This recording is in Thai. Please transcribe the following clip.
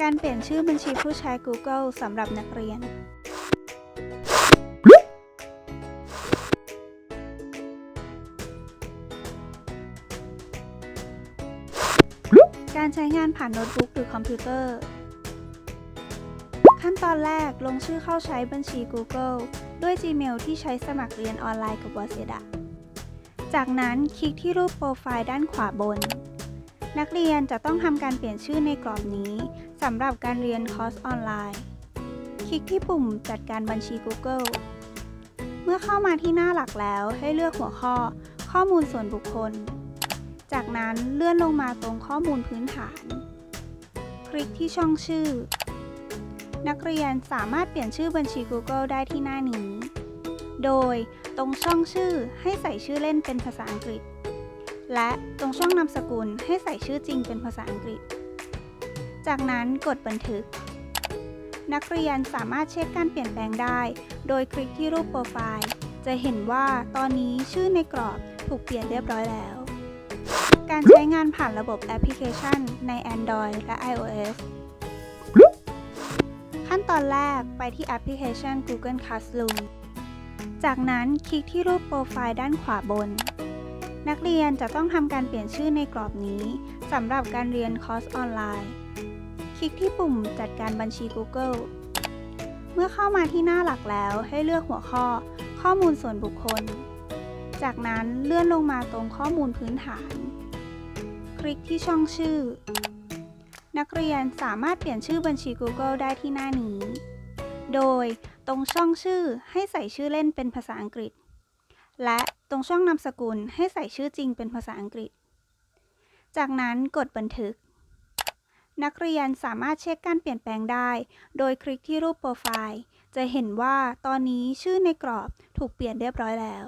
การเปลี่ยนชื่อบัญชีผู้ใช้ Google สำหรับนักเรียน การใช้งานผ่านโน้ตบุ๊กหรือคอมพิวเตอร์ ขั้นตอนแรกลงชื่อเข้าใช้บัญชี Google ด้วย Gmail ที่ใช้สมัครเรียนออนไลน์กับ w a s e d a จากนั้นคลิกที่รูปโปรไฟล์ด้านขวาบน นักเรียนจะต้องทำการเปลี่ยนชื่อในกรอบนี้สำหรับการเรียนคอร์สออนไลน์ คลิกที่ปุ่มจัดการบัญชี Google เมื่อเข้ามาที่หน้าหลักแล้วให้เลือกหัวข้อ ข้อมูลส่วนบุคคล จากนั้นเลื่อนลงมาตรงข้อมูลพื้นฐาน คลิกที่ช่องชื่อ นักเรียนสามารถเปลี่ยนชื่อบัญชี Google ได้ที่หน้านี้ โดยตรงช่องชื่อให้ใส่ชื่อเล่นเป็นภาษาอังกฤษ และตรงช่องนามสกุลให้ใส่ชื่อจริงเป็นภาษาอังกฤษ จากนั้นกดบันทึก นักเรียนสามารถเช็คการเปลี่ยนแปลงได้ โดยคลิกที่รูปโปรไฟล์ จะเห็นว่าตอนนี้ชื่อในกรอบถูกเปลี่ยนเรียบร้อยแล้ว การใช้งานผ่านระบบแอปพลิเคชันใน Android และ iOS ขั้นตอนแรกไปที่แอปพลิเคชัน Google Classroom จากนั้นคลิกที่รูปโปรไฟล์ด้านขวาบน นักเรียนจะต้องทำการเปลี่ยนชื่อในกรอบนี้สำหรับการเรียนคอร์สออนไลน์ คลิกที่ปุ่มจัดการบัญชี Google เมื่อเข้ามาที่หน้าหลักแล้วให้เลือกหัวข้อ ข้อมูลส่วนบุคคล จากนั้นเลื่อนลงมาตรงข้อมูลพื้นฐาน คลิกที่ช่องชื่อ นักเรียนสามารถเปลี่ยนชื่อบัญชี Google ได้ที่หน้านี้ โดยตรงช่องชื่อให้ใส่ชื่อเล่นเป็นภาษาอังกฤษ และ ตรงช่องนามสกุลให้ใส่ชื่อจริงเป็นภาษาอังกฤษ จากนั้นกดบันทึก นักเรียนสามารถเช็คการเปลี่ยนแปลงได้ โดยคลิกที่รูปโปรไฟล์ จะเห็นว่าตอนนี้ชื่อในกรอบถูกเปลี่ยนเรียบร้อยแล้ว